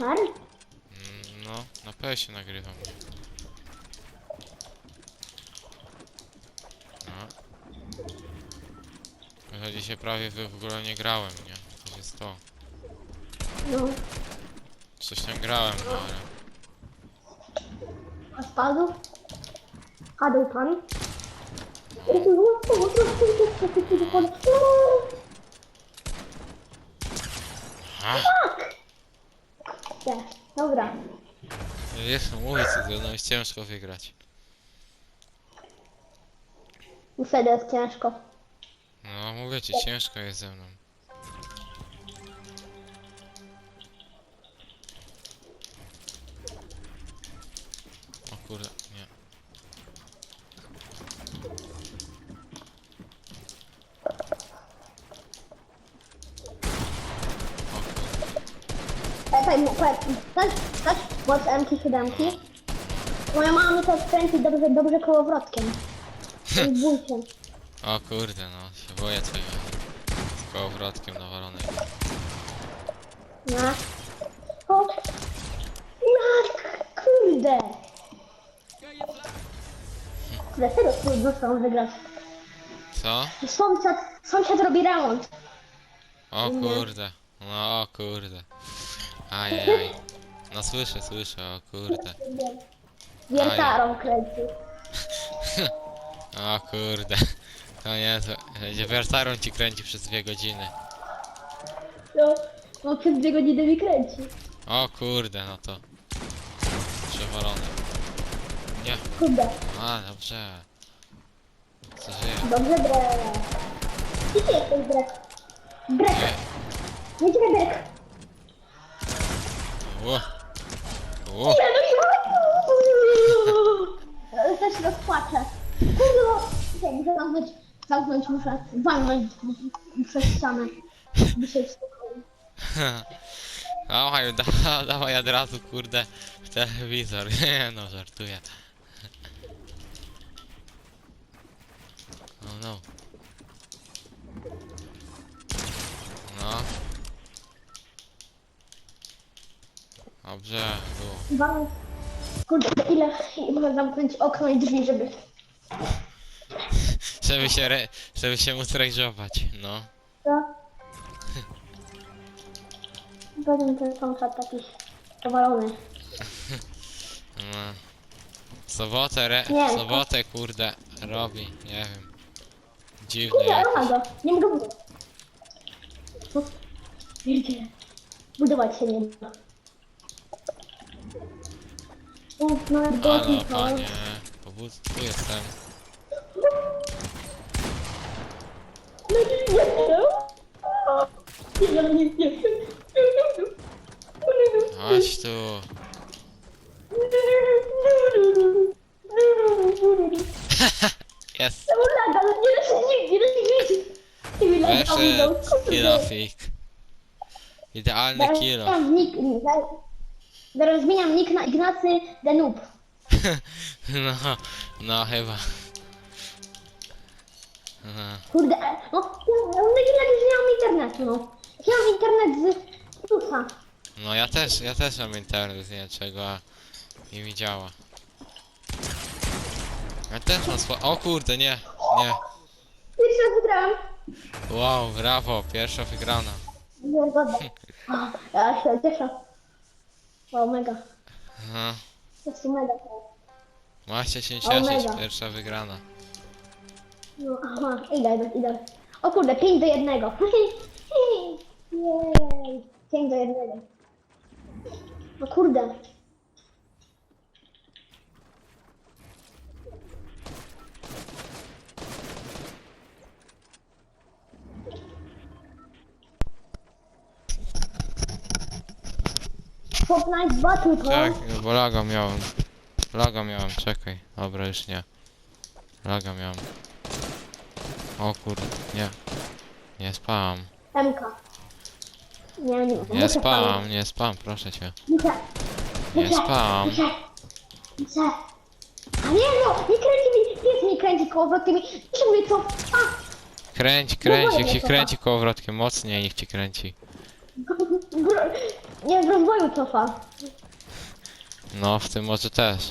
Mm, No, na PS nagrywam. No. Ja dzisiaj prawie w ogóle nie grałem, nie? To jest to. No. Coś tam grałem, no ale... A spadł? Padł pan? Jezu, no, pomóż, no. A! Nie, dobra. Wiesz, no mówię co ty, no jest ciężko wygrać. I jest ciężko. No mówię ci, ciężko jest ze mną. O kurde, Mu- powiedz, dać, dać głos MK7. Moja mama mi to skręci dobrze, dobrze kołowrotkiem. Nie bój się. O kurde, no się boję tego. Z kołowrotkiem nawalonej. No. O. No, kurde. Kurde, serio trudno tą wygrać. Co? Sąsiad, sąsiad robi remont. O kurde. No o kurde. Ajajaj. No słyszę, słyszę, o kurde. Wiertarą kręci. O kurde. To nie, to będzie wiertarą ci kręci przez dwie godziny. No, no przez dwie godziny mi kręci. O kurde, no to. Przewalone. Nie. Kurde, A, dobrze. Co żyje? dobrze Brek. Gdzie ty jesteś Brek? Brek, Nie. nie ciebie Brek. Ło. Ja Też rozpłaczę. Muszę zamknąć, zamknąć muszę, walnąć przez ścianę. Uspokoił. Dawaj, da, dawaj od razu, kurde, w telewizor. Nie no, żartuję. Oh no. No. Dobrze, było. Kurde, ile muszę zamknąć okno i drzwi, żeby... Żeby się, re, żeby się móc rejdżować, no. Co? Pewnie ten sąsiad taki powalony. no. W sobotę, re, Nie. w sobotę, kurde, robi, nie wiem. Dziwny Kurde, jakiś. ale go. Nie mogę budować. Wiecie, budować się nie da. O, no, Halo, godzin, panie, powód, tu jestem. No nie, nie, nie. Nie, nie, nie, nie. Chodź tu. Jest. Laga, no nie da się nigdzie, nie da się nigdzie. Nie wiem, laga, Wyszedł kurde. kilofik. Idealny kilo. zmieniam nick, zaraz- Zaraz zmieniam nick na Ignacy Denub. No, no chyba. Kurde, e, no, ja, no ile już nie mam internetu, no. Ja mam internet z plusa. No ja też, ja też mam internet z niczego, a nie mi działa. Ja też mam sła... O kurde, nie, nie. Pierwszy raz wygrałem. Wow, brawo, pierwsza wygrana. Nie, zgoda. Ja się cieszę. Wow, mega. Aha. To jest mega. Macie się O, cieszyć, pierwsza wygrana. No, aha, idę, idę. O kurde, 5 do 1. Jej, 5 do 1. No kurde. Fortnite Battle Tak, bo laga miałem. Laga miałem, czekaj. Dobra, już nie. Laga miałem. O kurde, nie. Nie spam. MK. Nie, nie, Nie spam, nie spam, proszę cię. Muszę. Nie Muszę. spam. Muszę. Muszę. A nie no, nie kręci mi, pies mi kręci kołowrotkiem. Muszę mówię co? A! Kręć, kręć, jak się kręci kołowrotkiem, mocniej niech ci kręci. Nie, w rozwoju cofa. No, w tym może też.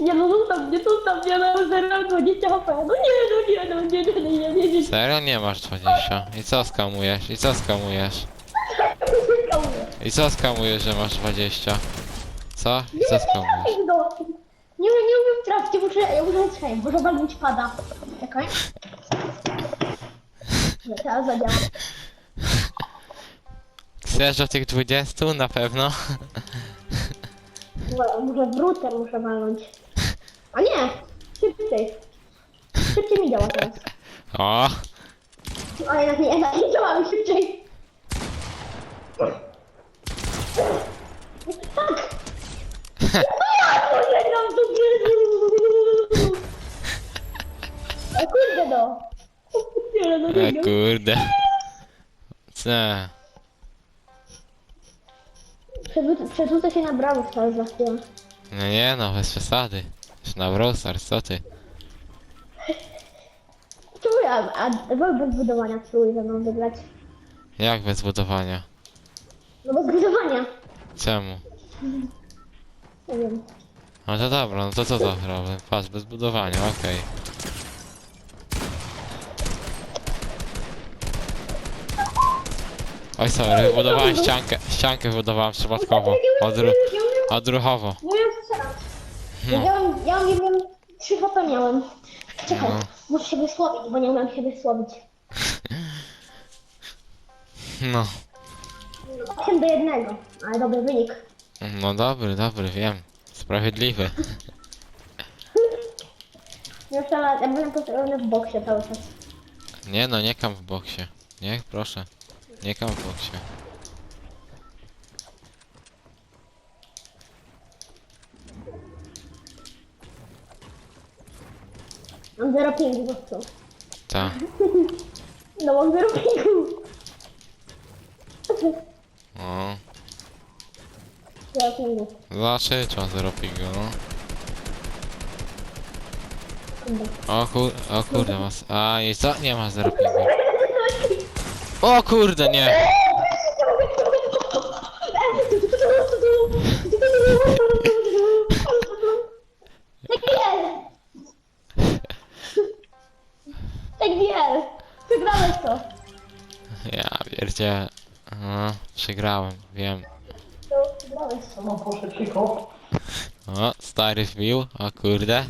Nie no, zostaw mnie, zostaw mnie, no, zero, 20 HP. No nie, no nie, no nie, nie, nie, nie, nie, nie, Serio? Nie masz 20. I co skamujesz? I co skamujesz? I co skamujesz, że masz 20? Co? I co skamujesz? Nie, no. nie, nie umiem trafić, muszę, ja muszę strzelić, może walnąć pada. Czekaj. Nie, teraz zadziała. Chcesz do tych 20? Na pewno? Dobra, Może wrócę, muszę walnąć. A nie, szybciej. Szybciej mi działa teraz. O! A jednak nie, jednak nie działa mi szybciej. Tak! No ja pożegnam to Jezu! O kurde no! Nie, no E nie, kurde. Co? Przerzucę- Przerzucę się na brawo wcale za chwilę. No nie no, bez przesady. Już na browser, co ty? Czemu ja, a wol bez budowania spróbuj ze mną wygrać? Jak bez budowania? No bez budowania. Czemu? Nie wiem. No to dobra, no to co to robię? Patrz, bez budowania, okej. Oj sorry, wybudowałem ściankę, ściankę wybudowałem przypadkowo. Odru, odruchowo. Wiem strzelać. No. Ja, mam, ja nie wiem, trzy HP miałem. Czekaj, No. muszę się wysłowić, bo nie umiem się wysłowić. No. 8 do 1, ale dobry wynik. No dobry, dobry, wiem. Sprawiedliwy. Zresztą ja byłem postawiony w boksie cały czas. Nie no, nie kam w boksie. Nie, proszę. Nie kam w boksie. Mam 0 pingu po prostu. Ta. No mam 0 pingu. O. 0 pingu. Dlaczego trzeba zero pingu, no? O kur... O kurde, mas... A, i co? Nie ma zero pingu. O kurde, nie! Tak jest! Tak jest! Przegrałeś to! Ja pierdzie... No, przegrałem, wiem. To Przegrałeś to. No proszę. O, stary wbił, o kurde.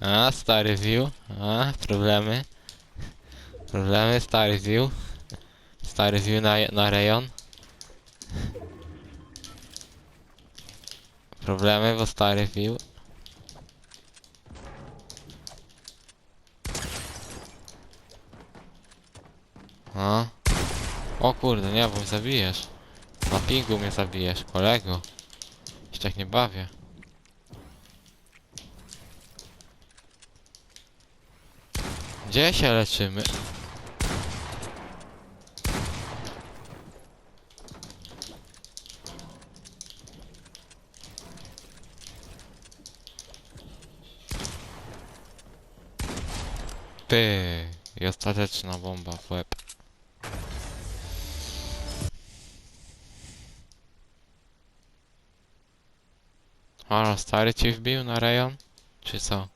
A, stary wbił. A, problemy. Problemy, stary wbił. Stary wbił na, na rejon. Problemy, bo stary wbił. O. O kurde, nie, bo mnie zabijesz. Na pingu mnie zabijesz, kolego. Się tak nie bawię. Gdzie się leczymy? Ty i ostateczna bomba w łeb. Halo, stary ci wbił na rejon? Czy co?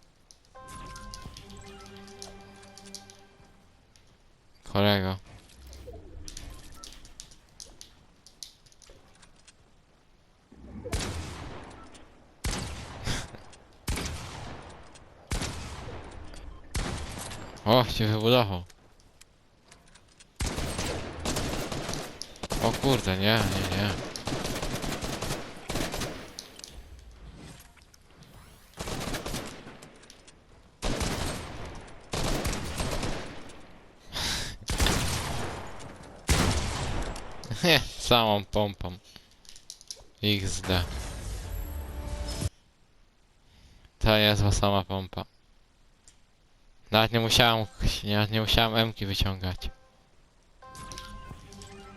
Kolego. O, się wybudował. O kurde, nie, nie, nie. Samą pompą. XD. To niezła sama pompa. Nawet nie musiałem, nawet nie musiałem emki wyciągać.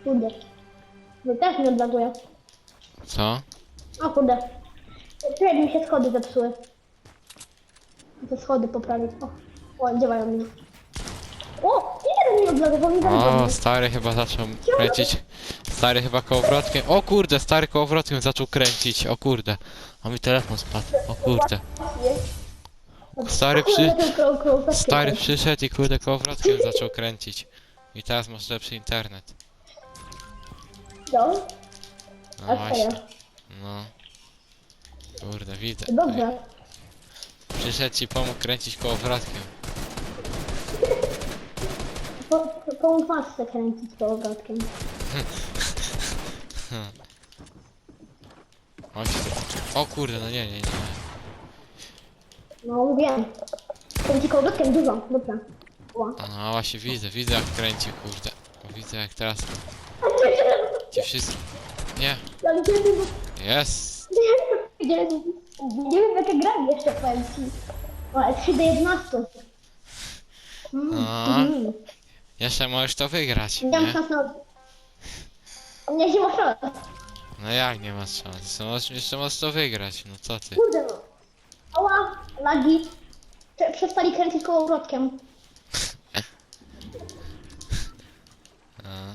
Kurde. No też nie odlaguję. Co? O kurde. Czekaj, mi się schody zepsuły. Te schody poprawić. O, o działają mi. O, mi odlogował mi O, stary chyba zaczął kręcić. Stary chyba kołowrotkiem. O kurde, stary kołowrotkiem zaczął kręcić. O kurde. A mi telefon spadł. O kurde. Stary przy... Stary przyszedł i kurde kołowrotkiem zaczął kręcić. I teraz masz lepszy internet. No, No a właśnie. No. Kurde, widzę. Dobrze. Przyszedł ci pomógł kręcić kołowrotkiem. Po, po, pomóż masce kręcić tu. O kurde, no nie, nie, nie. No, wiem. Kręci kołowrotkiem dużo, dobra. Ła. No właśnie widzę, widzę jak kręci, kurde. Widzę jak teraz ci wszystko... Nie, Ale jest. Nie wiem jakie grali jeszcze powiem ci. O, ale 3 do 11. Mm, No. mm. Jeszcze możesz to wygrać, Nie mam nie? szans na... Nie, nie ma szans. No jak nie masz szans? Jeszcze możesz, jeszcze możesz to wygrać, no co ty? Kurde no. Ała, lagi. Prze- Przestali kręcić kołowrotkiem. A.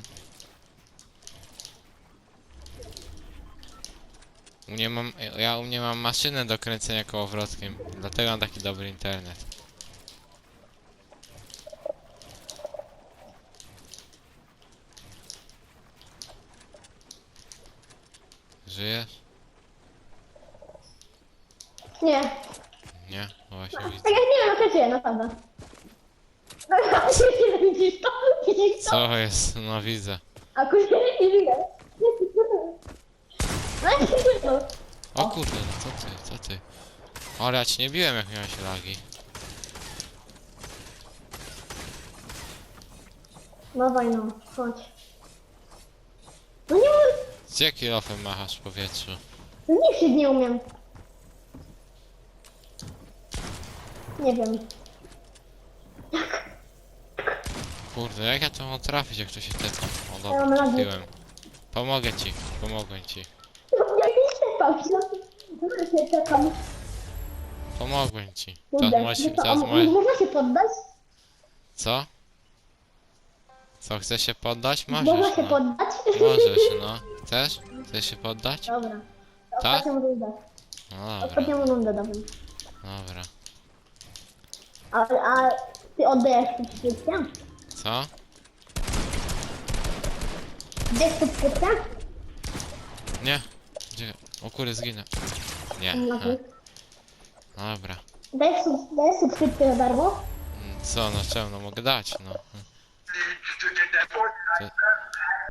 U mnie mam, ja u mnie mam maszynę do kręcenia kołowrotkiem, dlatego mam taki dobry internet. Żyjesz? Nie. Nie? No Właśnie widzę. Tak jak nie wiem, jak żyję, naprawdę. No, nie widzisz to? Widzisz to? Co jest? No widzę. A kurde, nie żyję. No jak się to? O kurde, no co ty, co ty? Ale ja ci nie biłem jak miałeś lagi. Dawaj no, chodź. No nie. Gdzie kilofem machasz w powietrzu? No nie się nie umiem. Nie wiem. Kurde, jak ja to mam trafić, jak to się te... O Ja mam dobra, lagi. trafiłem. Pomogę ci, pomogę ci. Ja nie czekam się. Dobra, się czekam. Pomogłem ci. Kurde, Teraz możesz, no to, teraz możesz... Można się poddać? Co? Co, chcesz się poddać? Można Możesz, się no. poddać? Możesz, no. Chcesz? Chcesz się poddać? Dobra. To Tak? Ostatnią rundę. No dobra, Ostatnią rundę dawaj. dobra. A, a ty oddajesz subskrypcję? Co? Gdzie subskrypcja? Nie. Gdzie? O kurde, zginę. Nie. No, A, dobra. Dajesz, sub- dajesz subskrypcję za darmo? Mm, Co, no czemu? No mogę dać, no. to.